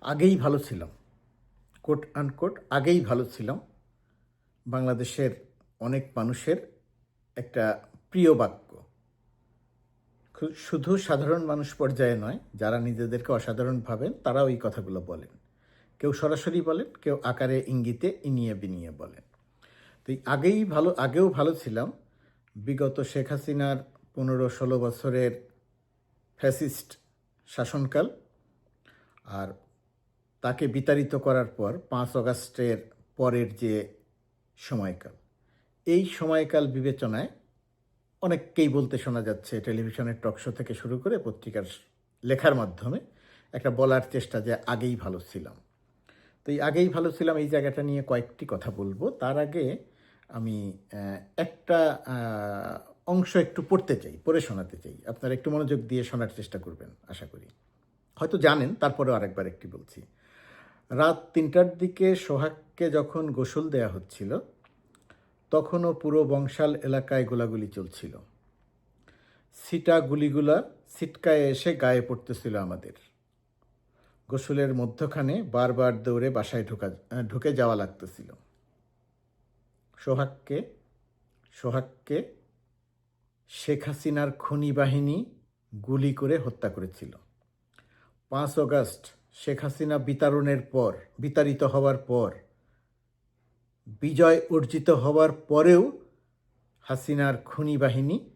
আগেই ভালো ছিলাম। কোট আনকোট আগেই ভালো ছিলাম। বাংলাদেশের অনেক মানুষের একটা প্রিয় বাক্য। শুধু সাধারণ মানুষ পর্যায়ে নয়, যারা নিজেদেরকে অসাধারণ ভাবেন, তারাও এই কথাগুলো বলেন। কেউ সরাসরি বলেন, কেউ আকারে ইঙ্গিতে ইনিয়ে বিনিয়ে বলেন। তো আগেই ভালো, আগেও ভালো ছিলাম। বিগত শেখ হাসিনার পনেরো ষোলো বছরের ফ্যাসিস্ট শাসনকাল আর তাকে বিতাড়িত করার পর পাঁচ অগাস্টের পরের যে সময়কাল, এই সময়কাল বিবেচনায় অনেককেই বলতে শোনা যাচ্ছে টেলিভিশনের টকশো থেকে শুরু করে পত্রিকার লেখার মাধ্যমে একটা বলার চেষ্টা যে আগেই ভালো ছিলাম। তো এই আগেই ভালো ছিলাম এই জায়গাটা নিয়ে কয়েকটি কথা বলব। তার আগে আমি একটা অংশ একটু পড়তে চাই, পড়ে শোনাতে চাই। আপনারা একটু মনোযোগ দিয়ে শোনার চেষ্টা করবেন, আশা করি। হয়তো জানেন, তারপরেও আরেকবার একটি বলছি। রাত তিনটার দিকে সোহাগকে যখন গোসল দেয়া হচ্ছিল, তখনও পুরো বংশাল এলাকায় গোলাগুলি চলছিল। সিটা গুলিগুলা সিটকায় এসে গায়ে পড়তেছিল আমাদের। গোসলের মধ্যখানে বারবার দৌড়ে বাসায় ঢোকা, ঢুকে যাওয়া লাগতেছিল। সোহাগকে সোহাগকে শেখ হাসিনার খনি বাহিনী গুলি করে হত্যা করেছিল। পাঁচ অগস্ট শেখ হাসিনা বিতাড়নের পর, বিতাড়িত হওয়ার পর, বিজয় অর্জিত হওয়ার পরেও হাসিনার খনি বাহিনী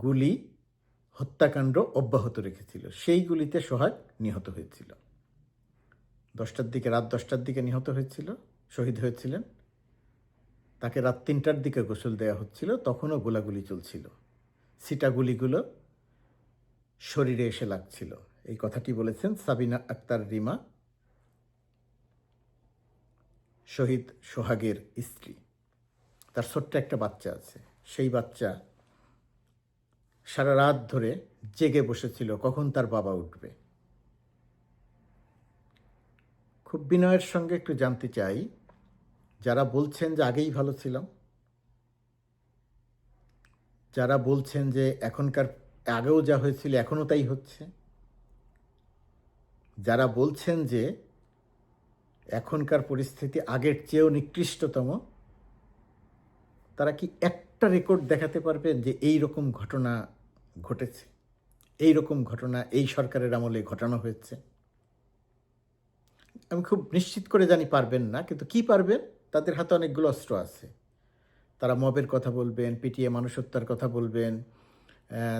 গুলি, হত্যাকাণ্ড অব্যাহত রেখেছিল। সেই গুলিতে সোহাগ নিহত হয়েছিল। দশটার দিকে, রাত দশটার দিকে নিহত হয়েছিল, শহীদ হয়েছিলেন। তাকে রাত তিনটার দিকে গোসল দেওয়া হচ্ছিল, তখনও গোলাগুলি চলছিল। সিটা গুলিগুলো শরীরে এসে লাগছিল। এই কথাটি বলেছেন সাবিনা আক্তার রিমা, শহীদ সোহাগের স্ত্রী। তার ছোট্ট একটা বাচ্চা আছে। সেই বাচ্চা সারা রাত ধরে জেগে বসেছিল, কখন তার বাবা উঠবে। খুব বিনয়ের সঙ্গে একটু জানতে চাই, যারা বলছেন যে আগেই ভালো ছিলাম, যারা বলছেন যে এখনকার, আগেও যা হয়েছিল এখনও তাই হচ্ছে। যারা বলছেন যে এখনকার পরিস্থিতি আগের চেয়েও নিকৃষ্টতম, তারা কি একটা রেকর্ড দেখাতে পারবেন যে এই রকম ঘটনা ঘটেছে? এই রকম ঘটনা এই সরকারের আমলে ঘটানো হয়েছে? আমি খুব নিশ্চিত করে জানি পারবেন না, কিন্তু কি পারবেন? তাদের হাতে অনেকগুলো অস্ত্র আছে। তারা মবের কথা বলবেন, পিটিয়ে মানুষ হত্যার কথা বলবেন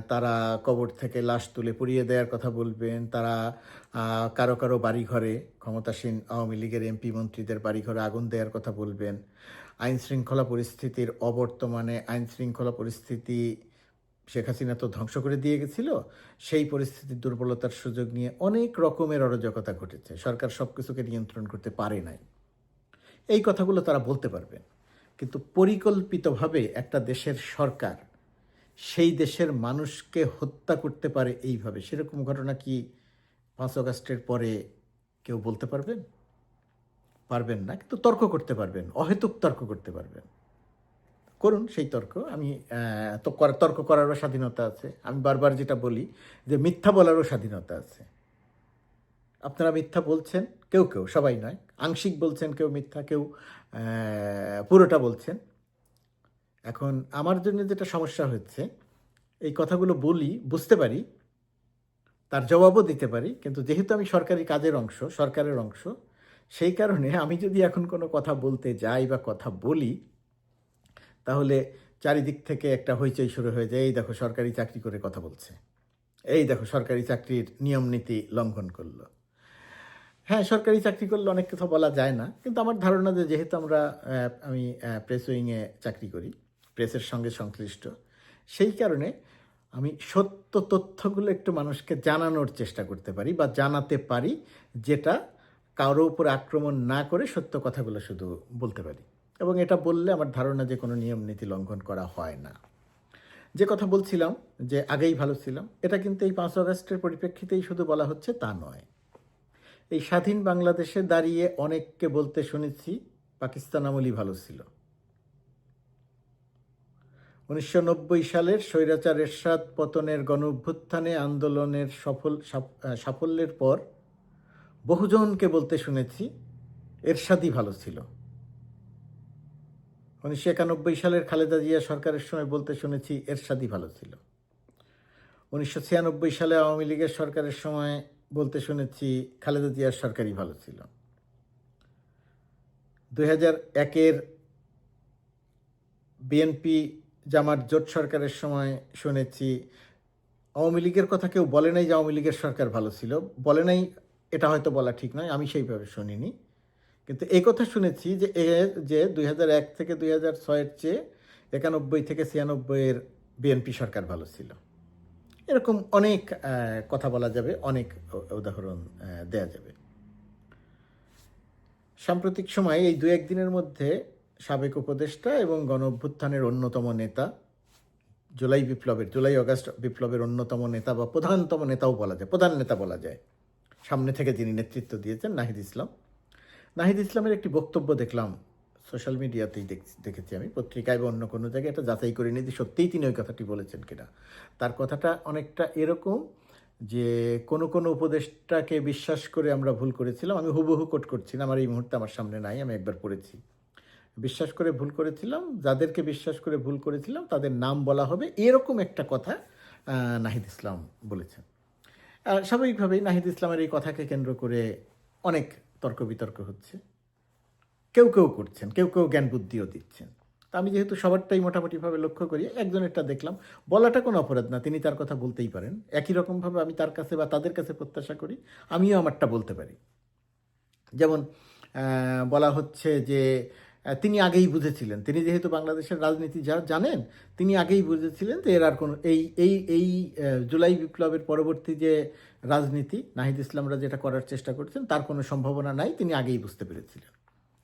তারা কবর থেকে লাশ তুলে পুড়িয়ে দেওয়ার কথা বলবেন। তারা কারও কারও বাড়িঘরে, ক্ষমতাসীন আওয়ামী লীগের এমপি মন্ত্রীদের বাড়িঘরে আগুন দেওয়ার কথা বলবেন। আইন শৃঙ্খলা পরিস্থিতির অবর্তমানে আইন শৃঙ্খলা পরিস্থিতি শেখ হাসিনা তো ধ্বংস করে দিয়ে গেছিল। সেই পরিস্থিতির দুর্বলতার সুযোগ নিয়ে অনেক রকমের অরাজকতা ঘটেছে। সরকার সব কিছুকে নিয়ন্ত্রণ করতে পারে নাই। এই কথাগুলো তারা বলতে পারবেন। কিন্তু পরিকল্পিতভাবে একটা দেশের সরকার সেই দেশের মানুষকে হত্যা করতে পারে এইভাবে। সেরকম ঘটনা কি পাঁচ অগাস্টের পরে কেউ বলতে পারবেন? পারবেন না, কিন্তু তর্ক করতে পারবেন, অহেতুক তর্ক করতে পারবেন। করুন সেই তর্ক, আমি তো তর্ক করারও স্বাধীনতা আছে। আমি বারবার যেটা বলি যে মিথ্যা বলারও স্বাধীনতা আছে। আপনারা মিথ্যা বলছেন, কেউ কেউ, সবাই নয়। আংশিক বলছেন কেউ মিথ্যা, কেউ পুরোটা বলছেন। এখন আমার জন্য যেটা সমস্যা হচ্ছে, এই কথাগুলো বলি, বুঝতে পারি, তার জবাবও দিতে পারি, কিন্তু যেহেতু আমি সরকারি কাজের অংশ, সরকারের অংশ, সেই কারণে আমি যদি এখন কোনো কথা বলতে যাই বা কথা বলি, তাহলে চারিদিক থেকে একটা হইচই শুরু হয়ে যায়, এই দেখো সরকারি চাকরি করে কথা বলছে। এই দেখো সরকারি চাকরির নিয়ম নীতি লঙ্ঘন করল। হ্যাঁ সরকারি চাকরি করলে অনেক কথা বলা যায় না, কিন্তু আমার ধারণা যে যেহেতু আমরা আমি প্রেস উইংয়ে চাকরি করি প্রেসের সঙ্গে সংশ্লিষ্ট। সেই কারণে আমি সত্য তথ্যগুলো একটু মানুষকে জানানোর চেষ্টা করতে পারি বা জানাতে পারি যেটা কারও উপর আক্রমণ না করে সত্য কথাগুলো শুধু বলতে পারি। এবং এটা বললে আমার ধারণা যে কোনো নিয়ম নীতি লঙ্ঘন করা হয় না। যে কথা বলছিলাম, যে আগেই ভালো ছিলাম, এটা কিন্তু এই পাঁচ আগস্টের পরিপ্রেক্ষিতেই শুধু বলা হচ্ছে তা নয়। এই স্বাধীন বাংলাদেশে দাঁড়িয়ে অনেককে বলতে শুনেছি, পাকিস্তান আমলই ভালো ছিল। উনিশশো নব্বই সালের স্বৈরাচার এরশাদ পতনের গণ অভ্যুত্থানে আন্দোলনের সফল, সাফ- সাফল্যের পর বহুজনকে বলতে শুনেছি এরশাদই ভালো ছিল। উনিশশো একানব্বই সালের খালেদা জিয়া সরকারের সময় বলতে শুনেছি এরশাদই ভালো ছিল। উনিশশো ছিয়ানব্বই সালে আওয়ামী লীগের সরকারের সময় বলতে শুনেছি খালেদা জিয়ার সরকারই ভালো ছিল। দুই হাজার একের বিএনপি জামাত জোট সরকারের সময় শুনেছি, আওয়ামী লীগের কথা কেউ বলে নাই যে আওয়ামী লীগের সরকার ভালো ছিল। বলে নাই, এটা হয়তো বলা ঠিক নয়, আমি সেইভাবে শুনিনি। কিন্তু এই কথা শুনেছি যে এ, যে দুই এক থেকে দুই হাজার ছয়ের চেয়ে একানব্বই থেকে ছিয়ানব্বইয়ের বিএনপি সরকার ভালো ছিল। এরকম অনেক কথা বলা যাবে, অনেক উদাহরণ দেয়া যাবে। সাম্প্রতিক সময়ে এই দু একদিনের মধ্যে সাবেক উপদেষ্টা এবং গণ অভ্যুত্থানের অন্যতম নেতা, জুলাই বিপ্লবের, জুলাই অগাস্ট বিপ্লবের অন্যতম নেতা বা প্রধানতম নেতাও বলা যায়, প্রধান নেতা বলা যায়। সামনে থেকে যিনি নেতৃত্ব দিয়েছেন, নাহিদ ইসলাম। নাহিদ ইসলামের একটি বক্তব্য দেখলাম, সোশ্যাল মিডিয়াতেই দেখ- দেখেছি আমি, পত্রিকায় বা অন্য কোনো জায়গায়, এটা যাচাই করে নিয়ে সত্যিই তিনি ওই কথাটি বলেছেন কিনা। তার কথাটা অনেকটা এরকম যে কোনো কোনো উপদেশটাকে বিশ্বাস করে আমরা ভুল করেছিলাম, আমি হুবহু কোট করছি না, আমার এই মুহূর্তে আমার সামনে নাই, আমি একবার পড়েছি। বিশ্বাস করে ভুল করেছিলাম, যাদেরকে বিশ্বাস করে ভুল করেছিলাম, তাদের নাম বলা হবে। এরকম একটা কথা নাহিদ ইসলাম বলেছেন। স্বাভাবিকভাবেই নাহিদ ইসলামের এই কথাকে কেন্দ্র করে অনেক তর্ক বিতর্ক হচ্ছে। কেউ কেউ করছেন, কেউ কেউ জ্ঞান বুদ্ধিও দিচ্ছেন। তা আমি যেহেতু সবারটাই মোটামুটিভাবে লক্ষ্য করি, একজনেরটা দেখলাম, বলাটা কোনো অপরাধ না, তিনি তার কথা বলতেই পারেন। একই রকমভাবে আমি তার কাছে বা তাদের কাছে প্রত্যাশা করি, আমিও আমারটা বলতে পারি। যেমন বলা হচ্ছে যে তিনি আগেই বুঝেছিলেন। তিনি যেহেতু বাংলাদেশের রাজনীতি যা জানেন, তিনি আগেই বুঝেছিলেন যে এর আর কোনো এই এই এই জুলাই বিপ্লবের পরবর্তী যে রাজনীতি, নাহিদ ইসলামরা যেটা করার চেষ্টা করছেন, তার কোনো সম্ভাবনা নাই, তিনি আগেই বুঝতে পেরেছিলেন।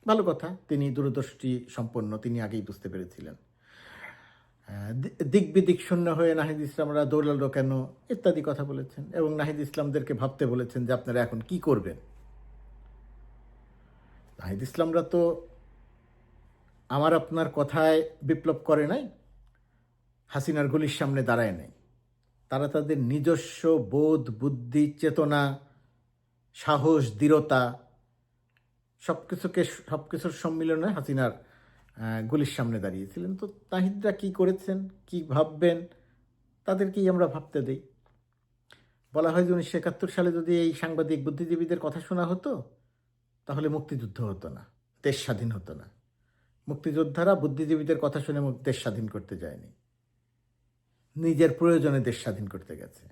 ভালো কথা, তিনি দূরদৃষ্টি সম্পন্ন, তিনি আগেই বুঝতে পেরেছিলেন। দিক বিদিক শূন্য হয়ে নাহিদ ইসলামরা দৌড়ালো কেন, ইত্যাদি কথা বলেছেন, এবং নাহিদ ইসলামদেরকে ভাবতে বলেছেন যে আপনারা এখন কি করবেন। নাহিদ ইসলামরা তো আমার আপনার কথায় বিপ্লব করে নাই, হাসিনার গুলির সামনে দাঁড়ায় নাই। তারা তাদের নিজস্ব বোধ, বুদ্ধি, চেতনা, সাহস, দৃঢ়তা সব কিছুকে সব কিছুর সম্মিলনে হাসিনার গুলির সামনে দাঁড়িয়েছিলেন। তো তাহিদরা কি করেছেন, কি ভাববেন, তাদেরকেই আমরা ভাবতে দেই। বলা হয় যে উনিশশো একাত্তর সালে যদি এই সাংবাদিক বুদ্ধিজীবীদের কথা শোনা হতো, তাহলে মুক্তিযুদ্ধ হতো না, দেশ স্বাধীন হতো না। মুক্তিযোদ্ধারা বুদ্ধিজীবীদের কথা শুনে দেশ স্বাধীন করতে যায়নি। নিজের প্রয়োজনে দেশ স্বাধীন করতে গেছে।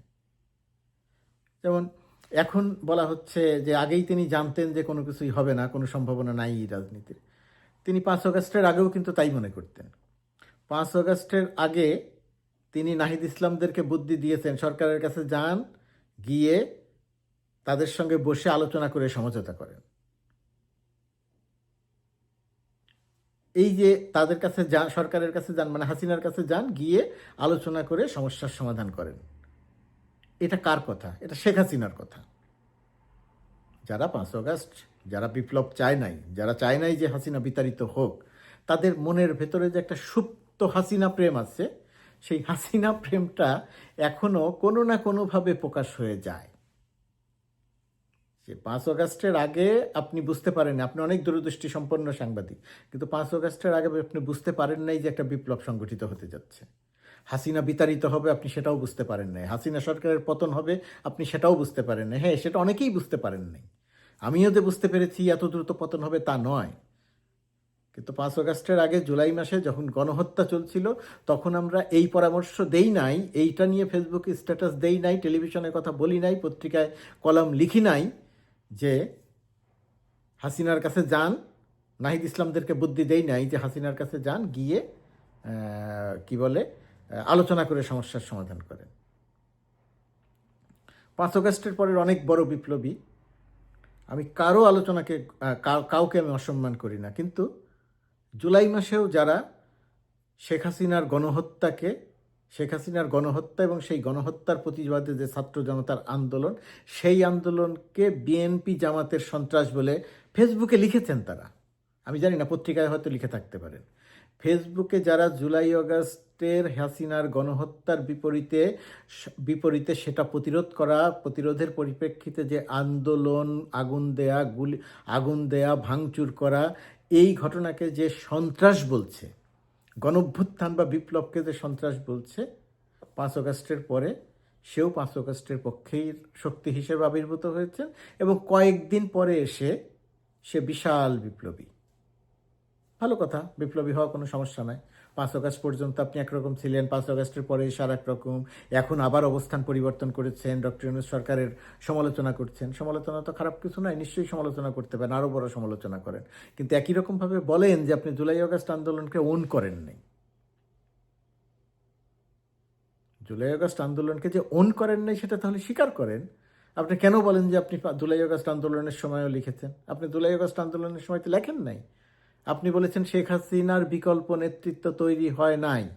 যেমন এখন বলা হচ্ছে যে আগেই তিনি জানতেন যে কোনো কিছুই হবে না, কোনো সম্ভাবনা নাই এই রাজনীতির। তিনি পাঁচ অগাস্টের আগেও কিন্তু তাই মনে করতেন। পাঁচ অগাস্টের আগে তিনি নাহিদ ইসলামদেরকে বুদ্ধি দিয়েছেন, সরকারের কাছে যান, গিয়ে তাদের সঙ্গে বসে আলোচনা করে সমঝোতা করেন। এই যে তাদের কাছে যান সরকারের কাছে যান মানে হাসিনার কাছে যান, গিয়ে আলোচনা করে সমস্যার সমাধান করেন। এটা কার কথা? এটা শেখ হাসিনার কথা। যারা পাঁচ অগাস্ট, যারা বিপ্লব চায় নাই, যারা চায় নাই যে হাসিনা বিতাড়িত হোক, তাদের মনের ভেতরে যে একটা সুপ্ত হাসিনা প্রেম আছে, সেই হাসিনা প্রেমটা এখনও কোনো না কোনোভাবে প্রকাশ হয়ে যায়। যে পাঁচ অগাস্টের আগে আপনি বুঝতে পারেন আপনি অনেক দূরদৃষ্টি সম্পন্ন সাংবাদিক, কিন্তু পাঁচ অগাস্টের আগে আপনি বুঝতে পারেন নাই যে একটা বিপ্লব সংগঠিত হতে যাচ্ছে। হাসিনা বিতাড়িত হবে, আপনি সেটাও বুঝতে পারেন নাই। হাসিনা সরকারের পতন হবে, আপনি সেটাও বুঝতে পারেন নাই। হ্যাঁ সেটা অনেকেই বুঝতে পারেন নাই। আমিও যে বুঝতে পেরেছি এত দ্রুত পতন হবে তা নয়। কিন্তু পাঁচ অগাস্টের আগে জুলাই মাসে যখন গণহত্যা চলছিল, তখন আমরা এই পরামর্শ দেই নাই, এইটা নিয়ে ফেসবুকে স্ট্যাটাস দেই নাই টেলিভিশনে কথা বলি নাই, পত্রিকায় কলাম লিখি নাই। যে হাসিনার কাছে যান, নাহিদ ইসলামদেরকে বুদ্ধি দেই নাই যে হাসিনার কাছে যান, গিয়ে কি বলে আলোচনা করে সমস্যার সমাধান করেন। পাঁচ অগস্টের পরের অনেক বড় বিপ্লবী, আমি কারও আলোচনাকে কাউকে আমি অসম্মান করি না। কিন্তু জুলাই মাসেও যারা শেখ হাসিনার গণহত্যাকে শেখ হাসিনার গণহত্যা এবং সেই গণহত্যার প্রতিবাদে যে ছাত্র জনতার আন্দোলন, সেই আন্দোলনকে বিএনপি জামাতের সন্ত্রাস বলে ফেসবুকে লিখেছেন তারা। আমি জানি না, পত্রিকায় হয়তো লিখে থাকতে পারেন। ফেসবুকে যারা জুলাই অগাস্টের হাসিনার গণহত্যার বিপরীতে বিপরীতে সেটা প্রতিরোধ করা, প্রতিরোধের পরিপ্রেক্ষিতে যে আন্দোলন, আগুন দেয়া, গুলি, আগুন দেয়া, ভাঙচুর করা, এই ঘটনাকে যে সন্ত্রাস বলছে গণভ্যুত্থান বা বিপ্লবকে যে সন্ত্রাস বলছে, পাঁচ অগাস্টের পরে সেও পাঁচ অগাস্টের পক্ষেই শক্তি হিসেবে আবির্ভূত হয়েছেন এবং কয়েকদিন পরে এসে সে বিশাল বিপ্লবী। ভালো কথা, বিপ্লবী হওয়া কোনো সমস্যা নাই পাঁচ অগাস্ট পর্যন্ত আপনি একরকম ছিলেন, পাঁচ অগাস্টের পরে এসে আর একরকম এখন আবার অবস্থান পরিবর্তন করেছেন, ডক্টর ইউনুস সরকারের সমালোচনা করছেন। সমালোচনা তো খারাপ কিছু নয়, নিশ্চয়ই সমালোচনা করতে পারেন, আরও বড় সমালোচনা করেন। কিন্তু একই রকমভাবে বলেন যে আপনি জুলাই অগাস্ট আন্দোলনকে ওন করেন নাই। জুলাই আগস্ট আন্দোলনকে যে ওন করেন নাই সেটা তাহলে স্বীকার করেন। আপনি কেন বলেন যে আপনি জুলাই আগস্ট আন্দোলনের সময়ও লিখেছেন? আপনি জুলাই আগস্ট আন্দোলনের সময় তো লেখেন নাই। আপনি বলেছেন শেখ হাসিনার বিকল্প নেতৃত্ব তৈরি হয় নাই।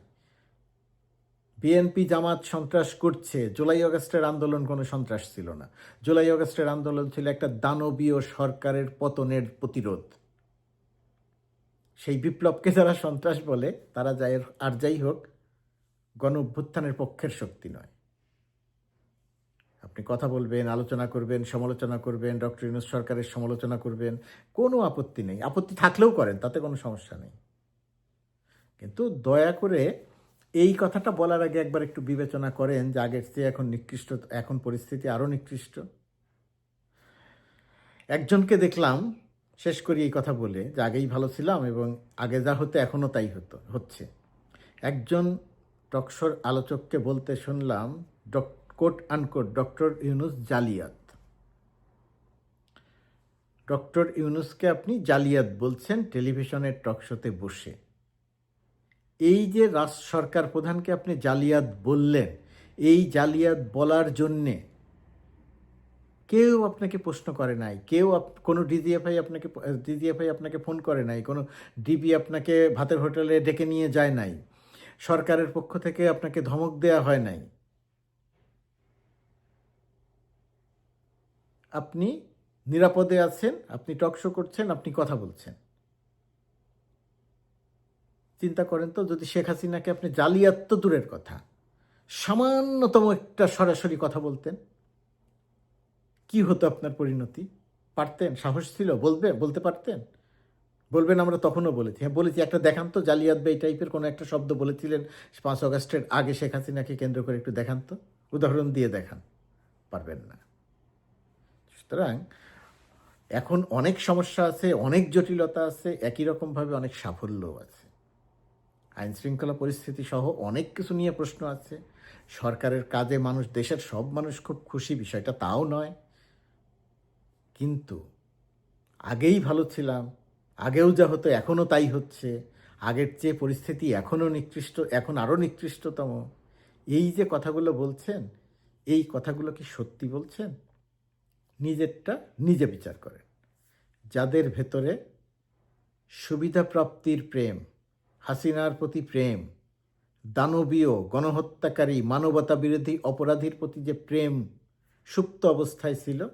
বিএনপি জামাত সন্ত্রাস করছে। জুলাই আগস্টের আন্দোলন কোনো সন্ত্রাস ছিল না। জুলাই আগস্টের আন্দোলন ছিল একটা দানবীয় সরকারের পতনের প্রতিরোধ। সেই বিপ্লবকে যারা সন্ত্রাস বলে, তারা যাই আর যাই হোক গণ অভ্যুত্থানের পক্ষের শক্তি নয়। আপনি কথা বলবেন, আলোচনা করবেন, সমালোচনা করবেন, ডক্টর ইউনুস সরকারের সমালোচনা করবেন, কোনো আপত্তি নেই। আপত্তি থাকলেও করেন, তাতে কোনো সমস্যা নেই। কিন্তু দয়া করে এই কথাটা বলার আগে একবার একটু বিবেচনা করেন যে আগের চেয়ে এখন নিকৃষ্ট, এখন পরিস্থিতি আরও নিকৃষ্ট। একজনকে দেখলাম শেষ করি এই কথা বলে যে আগেই ভালো ছিলাম এবং আগে যা হতো এখনও তাই হতো, হচ্ছে। একজন টকশোর আলোচককে বলতে শুনলাম কোট আনকোট ডক্টর ইউনুস জালিয়াত ডক্টর ইউনুসকে আপনি জালিয়াত বলছেন টেলিভিশনের টকশোতে বসে। এই যে রাজ সরকার প্রধানকে আপনি জালিয়াত বললেন, এই জালিয়াত বলার জন্যে কেউ আপনাকে প্রশ্ন করে নাই, কেউ কোনো ডিজিএফআই আপনাকে ডিজিএফআই আপনাকে ফোন করে নাই, কোনো ডিবি আপনাকে ভাতের হোটেলে ডেকে নিয়ে যায় নাই, সরকারের পক্ষ থেকে আপনাকে ধমক দেয়া হয় নাই। আপনি নিরাপদে আছেন, আপনি টকশো করছেন, আপনি কথা বলছেন। চিন্তা করেন তো, যদি শেখ হাসিনাকে আপনি জালিয়াত তো দূরের কথা, সামান্যতম একটা সরাসরি কথা বলতেন, কি হতো আপনার পরিণতি? পারতেন? সাহস ছিল? বলবে? বলতে পারতেন? বলবেন, আমরা তখনও বলেছি। হ্যাঁ বলেছি, একটা দেখান তো, জালিয়াত বা এই টাইপের কোনো একটা শব্দ বলেছিলেন পাঁচ অগাস্টের আগে শেখ হাসিনাকে কেন্দ্র করে একটু দেখান তো। উদাহরণ দিয়ে দেখান, পারবেন না। সুতরাং এখন অনেক সমস্যা আছে, অনেক জটিলতা আছে, একই রকমভাবে অনেক সাফল্যও আছে। আইন শৃঙ্খলা পরিস্থিতি সহ অনেক কিছু নিয়ে প্রশ্ন আছে। সরকারের কাজে মানুষ, দেশের সব মানুষ খুব খুশি, বিষয়টা তাও নয়। কিন্তু আগেই ভালো ছিলাম, আগেও যা হতো এখনও তাই হচ্ছে, আগের চেয়ে পরিস্থিতি এখনও নিকৃষ্ট, এখন আরও নিকৃষ্টতম। এই যে কথাগুলো বলছেন, এই কথাগুলো কি সত্যি বলছেন? নিজেরটা নিজে বিচার করেন যাদের ভেতরে সুবিধা প্রাপ্তির প্রেম, হাসিনার প্রতি প্রেম, দানবীয়, গণহত্যাকারী মানবতা বিরোধী অপরাধীর প্রতি যে প্রেম সুপ্ত অবস্থায় ছিল,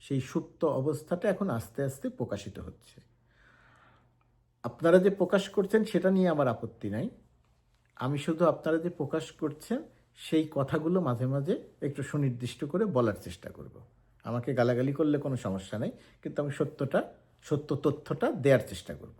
সেই সুপ্ত অবস্থাটা এখন আস্তে আস্তে প্রকাশিত হচ্ছে। আপনারা যে প্রকাশ করছেন সেটা নিয়ে আমার আপত্তি নাই। আমি শুধু আপনারা যে প্রকাশ করছেন, সেই কথাগুলো মাঝে মাঝে একটু সুনির্দিষ্ট করে বলার চেষ্টা করব। আমাকে গালাগালি করলে কোনো সমস্যা নেই কিন্তু আমি সত্যটা সত্য তথ্যটা দেওয়ার চেষ্টা করব।